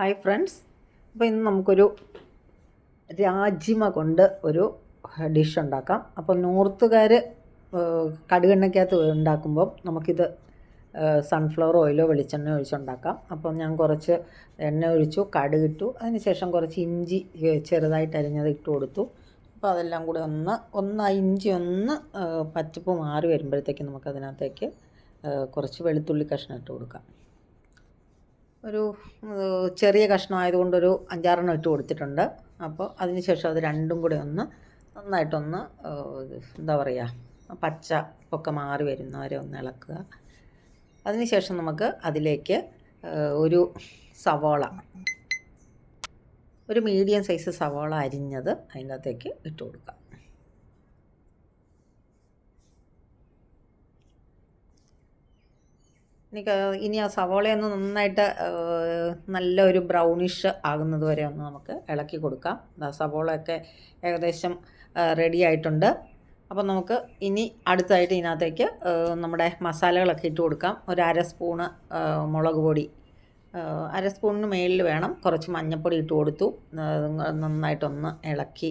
Hi friends. അപ്പോൾ ഇന്ന് നമുക്കൊരു രാജിമ കൊണ്ട് ഒരു ഡിഷ് ഉണ്ടാക്കാം. അപ്പോൾ നോർത്തുകാർ കടുകെണ്ണയ്ക്കകത്ത് ഉണ്ടാക്കുമ്പോൾ നമുക്കിത് സൺഫ്ലവർ ഓയിലോ വെളിച്ചെണ്ണ ഒഴിച്ചുണ്ടാക്കാം അപ്പോൾ ഞാൻ കുറച്ച് എണ്ണ ഒഴിച്ചു കടുകിട്ടു അതിനുശേഷം കുറച്ച് ഇഞ്ചി ചെറുതായിട്ട് അരിഞ്ഞത് ഇട്ട് കൊടുത്തു. അപ്പോൾ അതെല്ലാം കൂടി ഒന്ന് ഒന്ന് ആ ഇഞ്ചി ഒന്ന് പച്ചപ്പ് മാറി വരുമ്പോഴത്തേക്ക് നമുക്കതിനകത്തേക്ക് കുറച്ച് വെളുത്തുള്ളി കഷ്ണം ഇട്ട് കൊടുക്കാം. ഒരു ചെറിയ കഷ്ണമായതുകൊണ്ടൊരു അഞ്ചാറെണ്ണം ഇട്ട് കൊടുത്തിട്ടുണ്ട്. അപ്പോൾ അതിനുശേഷം അത് രണ്ടും കൂടെ ഒന്ന് നന്നായിട്ടൊന്ന് എന്താ പറയുക പച്ച ഒക്കെ മാറി വരുന്നവരെ ഒന്ന് ഇളക്കുക. അതിനുശേഷം നമുക്ക് അതിലേക്ക് ഒരു സവോള ഒരു മീഡിയം സൈസ് സവോള അരിഞ്ഞത് അതിന്റെ അകത്തേക്ക് ഇട്ട് കൊടുക്കാം എനിക്ക് ഇനി ആ സവോളയൊന്ന് നന്നായിട്ട് നല്ല നല്ലൊരു ബ്രൗണിഷ് ആകുന്നത് വരെ ഒന്ന് നമുക്ക് ഇളക്കി കൊടുക്കാം. സവോളയൊക്കെ ഏകദേശം റെഡി ആയിട്ടുണ്ട്. അപ്പോൾ നമുക്ക് ഇനി അടുത്തായിട്ട് ഇതിനകത്തേക്ക് നമ്മുടെ മസാലകളൊക്കെ ഇട്ട് കൊടുക്കാം. ഒരു അര സ്പൂണ് മുളക് പൊടി. അര സ്പൂണിന് മേളിൽ വേണം കുറച്ച് മഞ്ഞൾപ്പൊടി ഇട്ട് കൊടുത്തു. നന്നായിട്ടൊന്ന് ഇളക്കി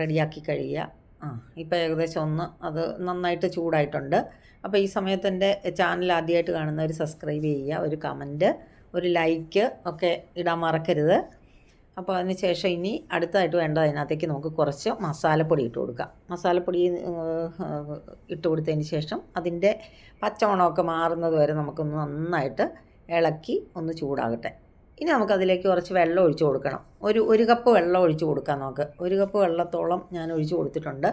റെഡിയാക്കി കഴിയുക. ആ ഇപ്പോൾ ഏകദേശം ഒന്ന് അത് നന്നായിട്ട് ചൂടായിട്ടുണ്ട്. അപ്പോൾ ഈ സമയത്ത് എന്റെ ചാനൽ ആദ്യമായിട്ട് കാണുന്നവർ സബ്സ്ക്രൈബ് ചെയ്യുക ഒരു കമന്റ് ഒരു ലൈക്ക് ഒക്കെ ഇടാൻ മറക്കരുത്. അപ്പോൾ അതിന് ശേഷം ഇനി അടുത്തായിട്ട് വേണ്ട അതിനകത്തേക്ക് നമുക്ക് കുറച്ച് മസാലപ്പൊടി ഇട്ട് കൊടുക്കാം. മസാലപ്പൊടി ഇട്ട് കൊടുത്തതിന് ശേഷം അതിന്റെ പച്ചമണമൊക്കെ മാറുന്നത് വരെ നമുക്കൊന്ന് നന്നായിട്ട് ഇളക്കി ഒന്ന് ചൂടാകട്ടെ. ഇനി നമുക്കതിലേക്ക് കുറച്ച് വെള്ളം ഒഴിച്ച് കൊടുക്കണം. ഒരു ഒരു കപ്പ് വെള്ളം ഒഴിച്ച് കൊടുക്കാം നമുക്ക്. ഒരു കപ്പ് വെള്ളത്തോളം ഞാൻ ഒഴിച്ച് കൊടുത്തിട്ടുണ്ട്.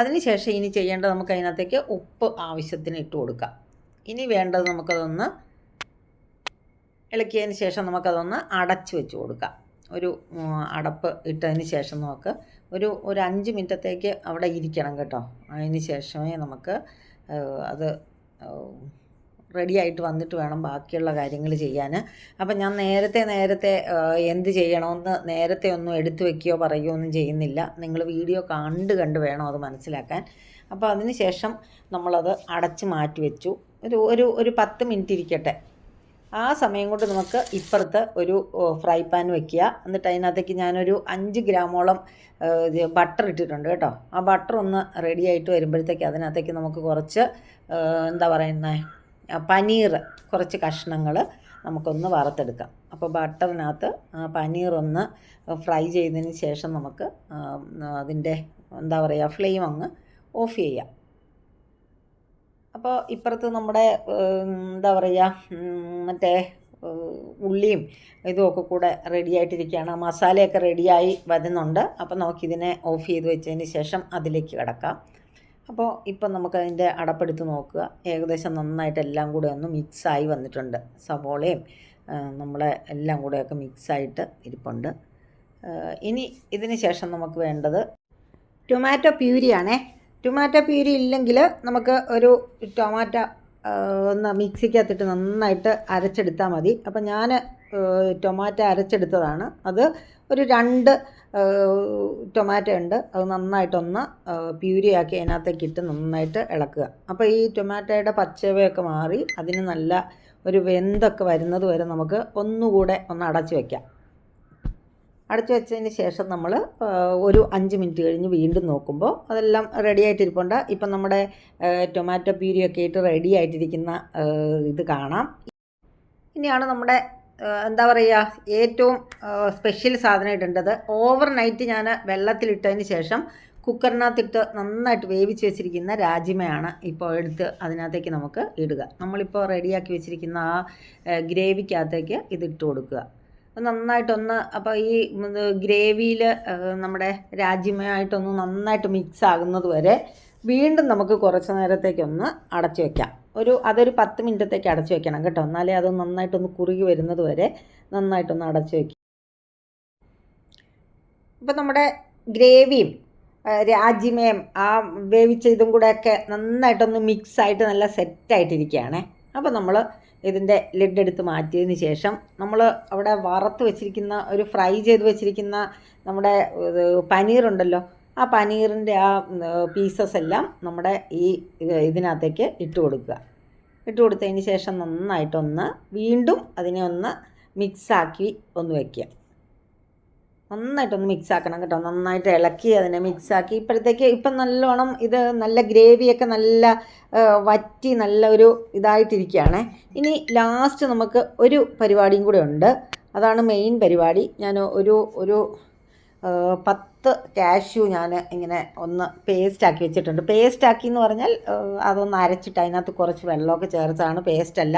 അതിനുശേഷം ഇനി ചെയ്യേണ്ടത് നമുക്ക് അതിനകത്തേക്ക് ഉപ്പ് ആവശ്യത്തിന് ഇട്ട് കൊടുക്കാം. ഇനി വേണ്ടത് നമുക്കതൊന്ന് ഇളക്കിയതിന് ശേഷം നമുക്കതൊന്ന് അടച്ച് വെച്ച് കൊടുക്കാം. ഒരു അടപ്പ് ഇട്ടതിന് ശേഷം നമുക്ക് ഒരു ഒരു അഞ്ച് മിനിറ്റത്തേക്ക് അവിടെ ഇരിക്കണം കേട്ടോ. അതിന് ശേഷമേ നമുക്ക് അത് റെഡി ആയിട്ട് വന്നിട്ട് വേണം ബാക്കിയുള്ള കാര്യങ്ങൾ ചെയ്യാൻ. അപ്പം ഞാൻ നേരത്തെ നേരത്തെ എന്ത് ചെയ്യണമെന്ന് നേരത്തെ ഒന്നും എടുത്തു വെക്കുകയോ പറയുകയോ ഒന്നും ചെയ്യുന്നില്ല. നിങ്ങൾ വീഡിയോ കണ്ട് കണ്ട് വേണം അത് മനസ്സിലാക്കാൻ. അപ്പോൾ അതിന് ശേഷം നമ്മളത് അടച്ച് മാറ്റി വെച്ചു. ഒരു ഒരു ഒരു പത്ത് മിനിറ്റ് ഇരിക്കട്ടെ. ആ സമയം കൊണ്ട് നമുക്ക് ഇപ്പുറത്ത് ഒരു ഫ്രൈ പാൻ വെക്കുക. എന്നിട്ട് അതിനകത്തേക്ക് ഞാനൊരു അഞ്ച് ഗ്രാമോളം ബട്ടർ ഇട്ടിട്ടുണ്ട് കേട്ടോ. ആ ബട്ടർ ഒന്ന് റെഡി ആയിട്ട് വരുമ്പോഴത്തേക്ക് അതിനകത്തേക്ക് നമുക്ക് കുറച്ച് എന്താ പറയുന്നത് പനീർ കുറച്ച് കഷ്ണങ്ങൾ നമുക്കൊന്ന് വറുത്തെടുക്കാം. അപ്പോൾ ബട്ടറിനകത്ത് പനീർ ഒന്ന് ഫ്രൈ ചെയ്തതിന് ശേഷം നമുക്ക് അതിന്റെ എന്താ പറയുക ഫ്ലെയിം അങ്ങ് ഓഫ് ചെയ്യാം. അപ്പോൾ ഇപ്പുറത്ത് നമ്മുടെ എന്താ പറയുക മറ്റേ ഉള്ളിയും ഇതുമൊക്കെ കൂടെ റെഡി ആയിട്ടിരിക്കുകയാണ്. മസാലയൊക്കെ റെഡിയായി വരുന്നുണ്ട്. അപ്പോൾ നമുക്കിതിനെ ഓഫ് ചെയ്ത് വെച്ചതിന് ശേഷം അതിലേക്ക് കിടക്കാം. അപ്പോൾ ഇപ്പം നമുക്കതിന്റെ അടപ്പെടുത്ത് നോക്കുക. ഏകദേശം നന്നായിട്ട് എല്ലാം കൂടെ ഒന്ന് മിക്സായി വന്നിട്ടുണ്ട്. സവോളയും നമ്മളെ എല്ലാം കൂടെയൊക്കെ മിക്സായിട്ട് ഇരിപ്പുണ്ട്. ഇനി ഇതിന് ശേഷം നമുക്ക് വേണ്ടത് ടൊമാറ്റോ പ്യൂരിയാണേ. ടൊമാറ്റോ പ്യൂരി ഇല്ലെങ്കിൽ നമുക്ക് ഒരു ടൊമാറ്റോ ഒന്ന് മിക്സിക്കകത്തിട്ട് നന്നായിട്ട് അരച്ചെടുത്താൽ മതി. അപ്പം ഞാൻ ടൊമാറ്റോ അരച്ചെടുത്തതാണ്. അത് ഒരു രണ്ട് ടൊമാറ്റോ ഉണ്ട്. അത് നന്നായിട്ടൊന്ന് പ്യൂരിയാക്കി അതിനകത്തേക്ക് ഇട്ട് നന്നായിട്ട് ഇളക്കുക. അപ്പോൾ ഈ ടൊമാറ്റോയുടെ പച്ചവയൊക്കെ മാറി അതിന് നല്ല ഒരു വെന്തൊക്കെ വരുന്നത് വരെ നമുക്ക് ഒന്നുകൂടെ ഒന്ന് അടച്ചു വയ്ക്കാം അടച്ചു വെച്ചതിന് ശേഷം നമ്മൾ ഒരു അഞ്ച് മിനിറ്റ് കഴിഞ്ഞ് വീണ്ടും നോക്കുമ്പോൾ അതെല്ലാം റെഡി ആയിട്ടിരിപ്പുണ്ട്. ഇപ്പം നമ്മുടെ ടൊമാറ്റോ പ്യൂരിയൊക്കെ ആയിട്ട് റെഡി ആയിട്ടിരിക്കുന്ന ഇത് കാണാം. ഇനിയാണ് നമ്മുടെ എന്താ പറയുക ഏറ്റവും സ്പെഷ്യൽ സാധനം ഇടേണ്ടത് ഓവർ നൈറ്റ് ഞാൻ വെള്ളത്തിലിട്ടതിന് ശേഷം കുക്കറിനകത്തിട്ട് നന്നായിട്ട് വേവിച്ച് വെച്ചിരിക്കുന്ന രാജിമയാണ് ഇപ്പോൾ എടുത്ത് അതിനകത്തേക്ക് നമുക്ക് ഇടുക. നമ്മളിപ്പോൾ റെഡിയാക്കി വെച്ചിരിക്കുന്ന ആ ഗ്രേവിക്കകത്തേക്ക് ഇത് ഇട്ട് കൊടുക്കുക നന്നായിട്ടൊന്ന് അപ്പോൾ ഈ ഗ്രേവിയിൽ നമ്മുടെ രാജ്യമയായിട്ടൊന്ന് നന്നായിട്ട് മിക്സ് ആകുന്നത് വരെ വീണ്ടും നമുക്ക് കുറച്ച് നേരത്തേക്കൊന്ന് അടച്ചു വെക്കാം. ഒരു അതൊരു പത്ത് മിനിറ്റത്തേക്ക് അടച്ചു വെക്കണം കേട്ടോ. എന്നാലേ അത് നന്നായിട്ടൊന്ന് കുറുകി വരുന്നത് വരെ നന്നായിട്ടൊന്ന് അടച്ചു വെക്കും. ഇപ്പം നമ്മുടെ ഗ്രേവിയും ആ, രാജിമയും ആ വേവിച്ച ഇതും കൂടെയൊക്കെ നന്നായിട്ടൊന്ന് മിക്സായിട്ട് നല്ല സെറ്റായിട്ടിരിക്കുകയാണേ. അപ്പോൾ നമ്മൾ ഇതിന്റെ ലിഡ് എടുത്ത് മാറ്റിയതിന് ശേഷം നമ്മൾ അവിടെ വറുത്ത് വെച്ചിരിക്കുന്ന ഒരു ഫ്രൈ ചെയ്ത് വെച്ചിരിക്കുന്ന നമ്മുടെ പനീറുണ്ടല്ലോ ആ പനീറിന്റെ ആ പീസസ് എല്ലാം നമ്മുടെ ഈ ഇത് ഇതിനകത്തേക്ക് ഇട്ട് കൊടുക്കുക. ഇട്ട് കൊടുത്തതിന് ശേഷം നന്നായിട്ടൊന്ന് വീണ്ടും അതിനെ ഒന്ന് മിക്സാക്കി ഒന്ന് വയ്ക്കുക നന്നായിട്ടൊന്ന് മിക്സാക്കണം കേട്ടോ. നന്നായിട്ട് ഇളക്കി അതിനെ മിക്സാക്കി ഇപ്പോഴത്തേക്ക് ഇപ്പം നല്ലോണം ഇത് നല്ല ഗ്രേവിയൊക്കെ നല്ല വറ്റി നല്ല ഒരു ഇതായിട്ടിരിക്കുകയാണ്. ഇനി ലാസ്റ്റ് നമുക്ക് ഒരു പരിപാടിയും കൂടെ ഉണ്ട്. അതാണ് മെയിൻ പരിപാടി. ഞാൻ ഒരു ഒരു പത്ത് കാഷ്യൂ ഞാൻ ഇങ്ങനെ ഒന്ന് പേസ്റ്റാക്കി വെച്ചിട്ടുണ്ട്. പേസ്റ്റാക്കി എന്ന് പറഞ്ഞാൽ അതൊന്ന് അരച്ചിട്ട് അതിനകത്ത് കുറച്ച് വെള്ളമൊക്കെ ചേർത്താണ് പേസ്റ്റല്ല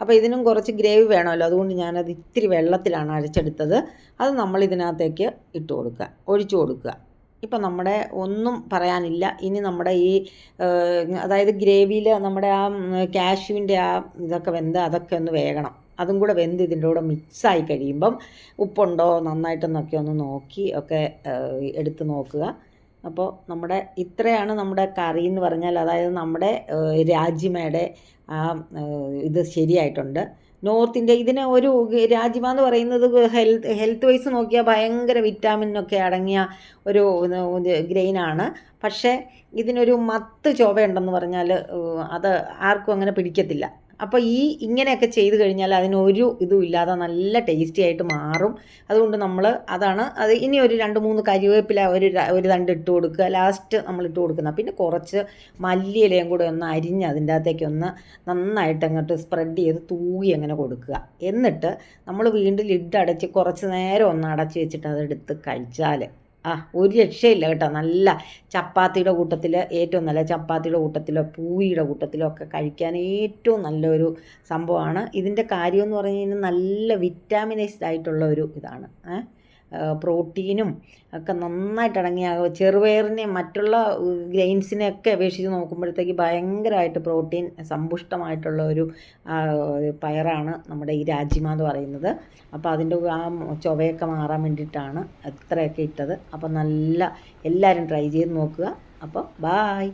അപ്പോൾ ഇതിനും കുറച്ച് ഗ്രേവി വേണമല്ലോ. അതുകൊണ്ട് ഞാനത് ഇത്തിരി വെള്ളത്തിലാണ് അരച്ചെടുത്തത്. അത് നമ്മൾ ഇതിനകത്തേക്ക് ഇട്ട് കൊടുക്കുക ഒഴിച്ചു കൊടുക്കുക. ഇപ്പം നമ്മുടെ ഒന്നും പറയാനില്ല. ഇനി നമ്മുടെ ഈ അതായത് ഗ്രേവിയിൽ നമ്മുടെ ആ കാഷ്യൂവിന്റെ ആ ഇതൊക്കെ വെന്ത് അതൊക്കെ ഒന്ന് വേകണം. അതും കൂടെ വെന്ത് ഇതിന്റെ കൂടെ മിക്സായി കഴിയുമ്പം ഉപ്പുണ്ടോ നന്നായിട്ടെന്നൊക്കെ ഒന്ന് നോക്കി ഒക്കെ എടുത്ത് നോക്കുക. അപ്പോൾ നമ്മുടെ ഇത്രയാണ് നമ്മുടെ കറി എന്ന് പറഞ്ഞാൽ അതായത് നമ്മുടെ രാജ്യമയുടെ ആ ഇത് ശരിയായിട്ടുണ്ട്. നോർത്ത് ഇന്ത്യ ഇതിനെ ഒരു രാജ്യമ എന്ന് പറയുന്നത് ഹെൽത്ത് ഹെൽത്ത് വൈസ് നോക്കിയാൽ ഭയങ്കര വിറ്റാമിനൊക്കെ അടങ്ങിയ ഒരു ഗ്രെയിനാണ്. പക്ഷേ ഇതിനൊരു മത്ത് ചോവയുണ്ടെന്ന് പറഞ്ഞാൽ അത് ആർക്കും അങ്ങനെ പിടിക്കത്തില്ല. അപ്പോൾ ഈ ഇങ്ങനെയൊക്കെ ചെയ്ത് കഴിഞ്ഞാൽ അതിനൊരു ഇതും ഇല്ലാതെ നല്ല ടേസ്റ്റി ആയിട്ട് മാറും. അതുകൊണ്ട് നമ്മൾ അതാണ് അത് ഇനി ഒരു രണ്ട് മൂന്ന് കരിവേപ്പില ഒരു ഒരു തണ്ട് ഇട്ട് കൊടുക്കുക. ലാസ്റ്റ് നമ്മൾ ഇട്ട് കൊടുക്കുന്ന. പിന്നെ കുറച്ച് മല്ലിയിലയും കൂടെ ഒന്ന് അരിഞ്ഞ് അതിന്റെ അകത്തേക്ക് ഒന്ന് നന്നായിട്ട് അങ്ങോട്ട് സ്പ്രെഡ് ചെയ്ത് തൂകി അങ്ങനെ കൊടുക്കുക. എന്നിട്ട് നമ്മൾ വീണ്ടും ലിഡ് അടച്ച് കുറച്ച് നേരം ഒന്ന് അടച്ച് വെച്ചിട്ട് അതെടുത്ത് കഴിച്ചാൽ ആ ഒരു രക്ഷയില്ല കേട്ടോ. നല്ല ചപ്പാത്തിയുടെ കൂട്ടത്തിൽ ഏറ്റവും നല്ല ചപ്പാത്തിയുടെ കൂട്ടത്തിലോ പൂരിയുടെ കൂട്ടത്തിലോ ഒക്കെ കഴിക്കാൻ ഏറ്റവും നല്ലൊരു സംഭവമാണ്. ഇതിന്റെ കാര്യമെന്ന് പറഞ്ഞു കഴിഞ്ഞാൽ നല്ല വിറ്റാമിനൈസ്ഡ് ആയിട്ടുള്ള ഒരു ഇതാണ്. ഏ? പ്രോട്ടീനും ഒക്കെ നന്നായിട്ട് അടങ്ങിയ ചെറുവയറിനെ മറ്റുള്ള ഗ്രെയിൻസിനെയൊക്കെ അപേക്ഷിച്ച് നോക്കുമ്പോഴത്തേക്ക് ഭയങ്കരമായിട്ട് പ്രോട്ടീൻ സമ്പുഷ്ടമായിട്ടുള്ള ഒരു പയറാണ് നമ്മുടെ ഈ രാജ്യമ എന്ന് പറയുന്നത്. അപ്പോൾ അതിന്റെ ആ ചൊവയൊക്കെ മാറാൻ വേണ്ടിയിട്ടാണ് ഇത്രയൊക്കെ ഇട്ടത്. അപ്പോൾ നല്ല എല്ലാവരും ട്രൈ ചെയ്ത് നോക്കുക. അപ്പോൾ ബായ്.